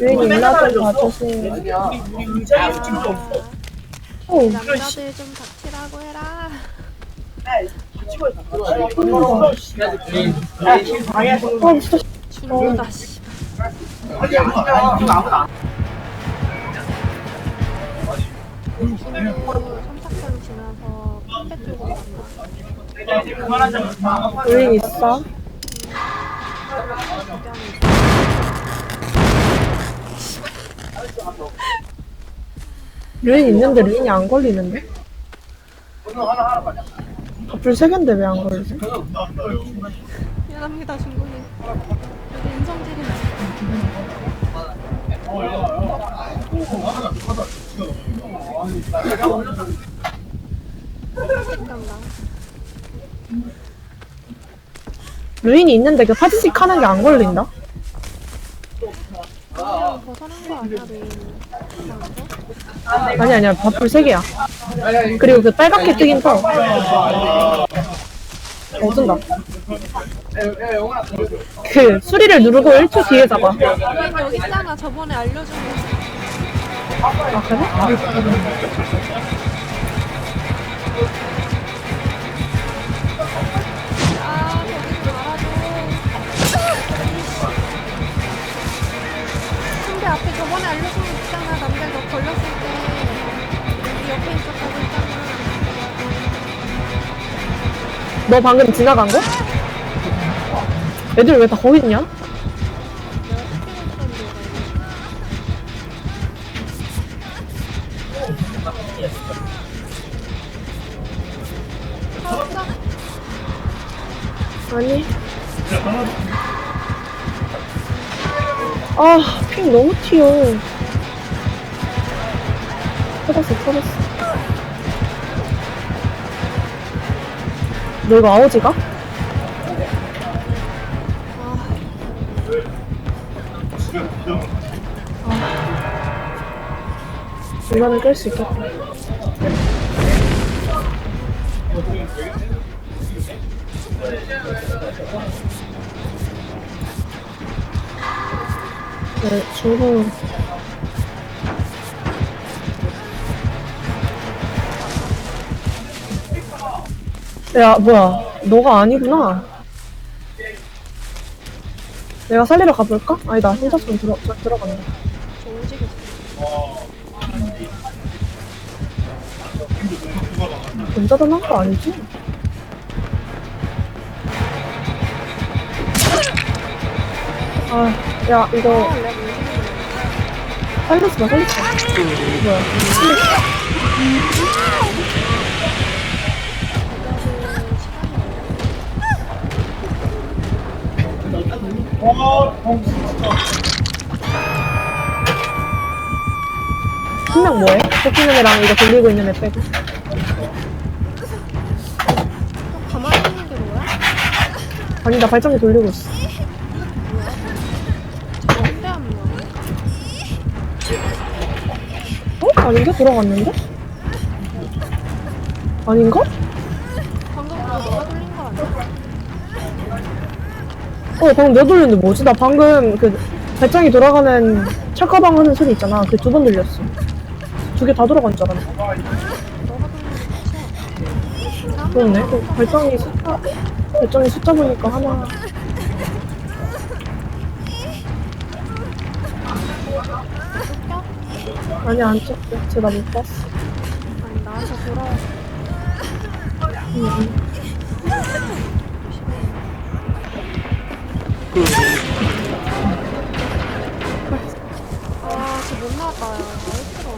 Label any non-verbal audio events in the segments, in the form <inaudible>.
유인 일라좀 봐주세요. 오, 남자들 좀 닥치라고 해라. 아 진짜 준호다 씨. 준호 삼착장 지나서 컴백 들고 간다. 유인 있어. 유인 있는데 유인이 안 걸리는데? 앞을 세 개인데 왜 안 걸리지? 미안합니다 준호님. 여기 인성질이 잠깐만. 유인이 있는데 그 파지식 하는 게 안 걸린다? 그냥 벗어난 거 아니 아니야 버플 세 개야. 그리고 그 빨갛게 뜨긴 떠. 어 뜬다. 그 수리를 누르고 1초 뒤에 잡아. 여기 있잖아 저번에 알려준 거. 아 그래? 너 방금 지나간 거? 애들 왜 다 거기 있냐? 아니. 아, 핑 너무 튀어. 터졌어, 터졌어. 너 이거 아오지가? 아. 이거는 깰 수 있겠다. 네, 중국. 야, 뭐야. 너가 아니구나. 내가 살리러 가볼까? 아니, 나 혼자서 들어, 들어간다. 저 오지게 혼자 떠난 거 아니지? 아, 야, 이거 아 내가 오지게 살렸어, 나 살렸어. 뭐야. 한 명 뭐해? 토끼는 애랑 이거 돌리고 있는 애 빼고. 가만히 있는 게 뭐야? 아니, 나 발전기 돌리고 있어. 어? 아닌데? 돌아갔는데? 아닌가? 방금 너가 돌린 거 아니야? 어, 방금 내 돌렸는데 뭐지? 나 방금 그 발전기 돌아가는 철가방 하는 소리 있잖아. 그 두번 들렸어. 두 개 다 돌아간 줄 알았네. 그렇네. 그 발전기 숫자, 발전기 숫자 보니까 하나. 아니, 안 찍혀. 쟤나 못 봤어. 아니 나한테. 응, 응.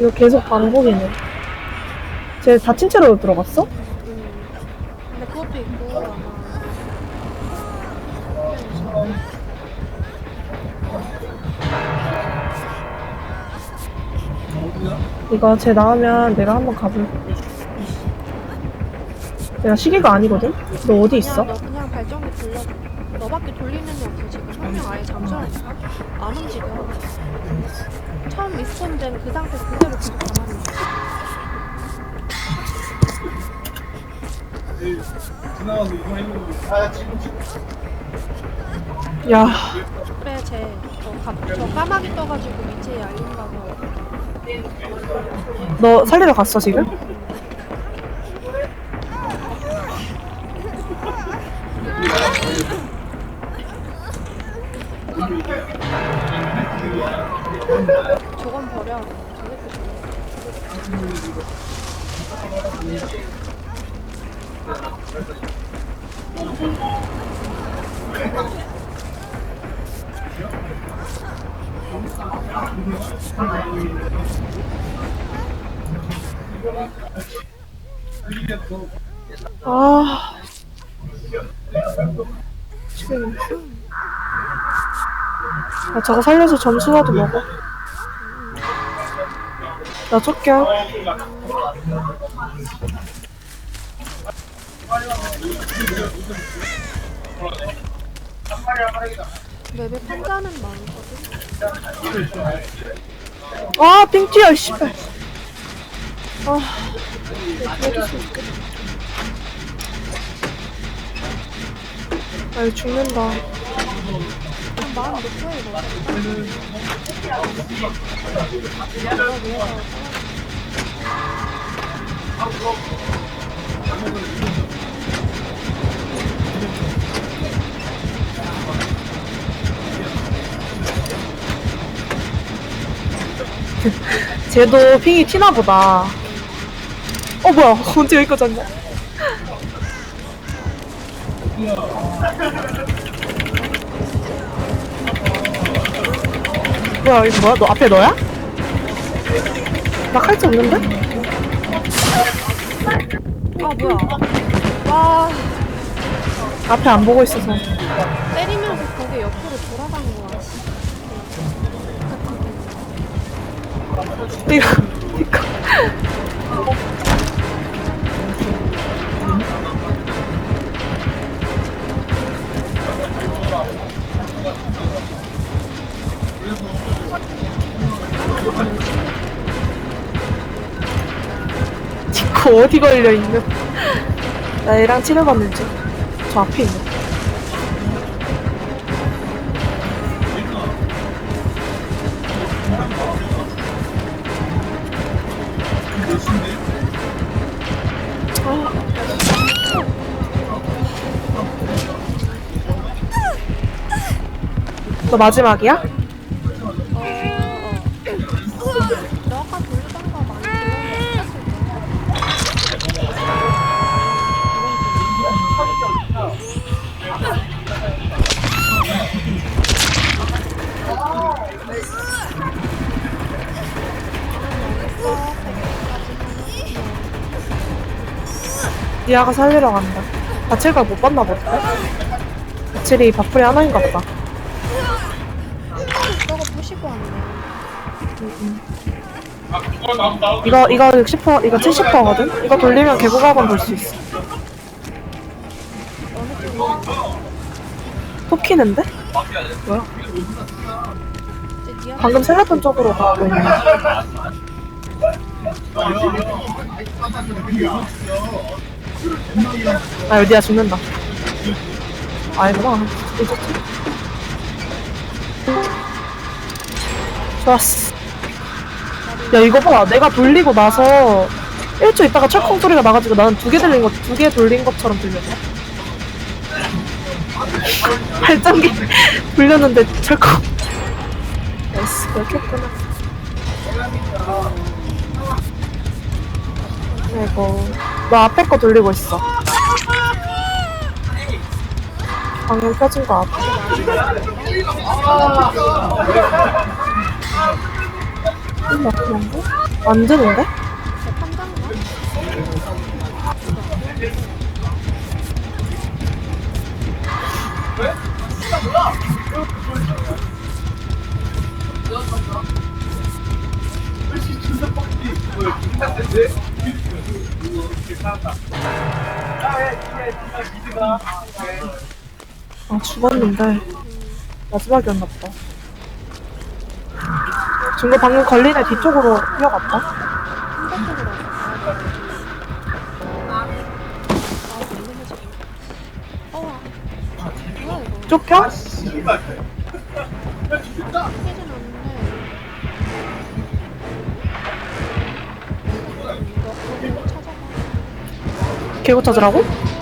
이거 계속 반복이네. 쟤 다친 채로 들어갔어? 응. 근데 그것도 있고 아마. 이거 쟤 나오면 내가 한번 가볼게. 내가 시계가 아니거든? 너 어디 있어? 그냥 너 그냥 발전기 돌려. 너밖에 돌리는 애 없어 지금. 한 명 아예 잠수하니까 안 움직여. 처음 리스폰 된 그 상태 그대로 계속 가만히. 야, 그래 쟤저 저 까마귀 떠가지고 위치에 알린다고 너 살리러 갔어, 지금? 아. 지금. 아, 저거 살려서 점수라도 먹어. 나 쫓겨. 맵에 판자는 많거든 아, 빙 튀어, 씨발. 아. 아, 죽는다. 그냥 마음 해 이거 내가 위해서 <laughs> 쟤도 핑이 튀나 보다. 어, 뭐야. <laughs> 언제 여기까지 왔냐? 뭐야, 이거 뭐야? 너 앞에 너야? 나 칼집 없는데? 아 뭐야 와 앞에 안 보고 있어서. 때리면서 고개 옆으로 이거, 이거. 디코 어디 걸려 있는? 나 얘랑 치료받는지. 저 앞에 있네. 너 마지막이야? 거야 니아가 살리러 간다. 바칠각 못 봤나 보다. 바칠이 바풀이 하나인가 보다. 이거 이거 60% 이거 70%거든. 이거 돌리면 개고각원 볼수 있어. 토키는데? 뭐야? 방금 셀레톤 쪽으로 가고 있네. 아 여기야 죽는다. 아니구나. 있었지. 좋았어. 야 이거 봐. 내가 돌리고 나서 1초 있다가 철컹 소리가 나가지고 나는 두개 들린 거, 두 개 돌린 것처럼 들렸어. <laughs> 발전기 <laughs> 돌렸는데 철컹. 예스, 그렇게 했구나. 아이고, 너 앞에 거 돌리고 있어. 방금 펴진 거 앞에. 음, 어떤데? 안 되는데? 아, 죽었는데. 마지막이었나 보다. 중거 방금 걸린 애 뒤쪽으로 뛰어갔다. 아 이거 있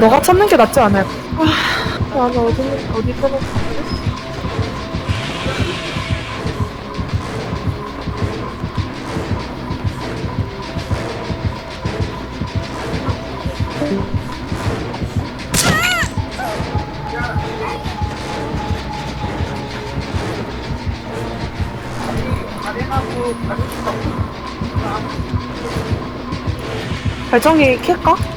너가 찾는 게 낫지 않을까? 아, 나는 어디, 어디 찾았어? 발정이 킬까?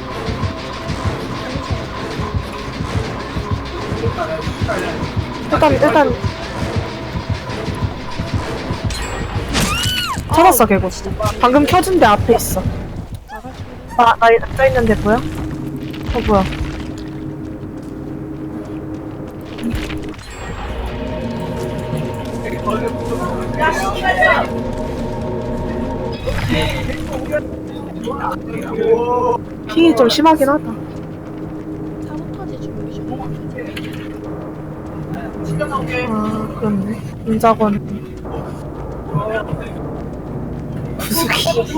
일단 일단. 찾았어 개구 방금 켜진 데 앞에 있어. 나갈 수 있는 나, 나 앉아있는 데 보여? 어 뭐야? 핑이 좀 심하긴 하다 사보타지 준비 중 아 그렇네. 인자건 부수기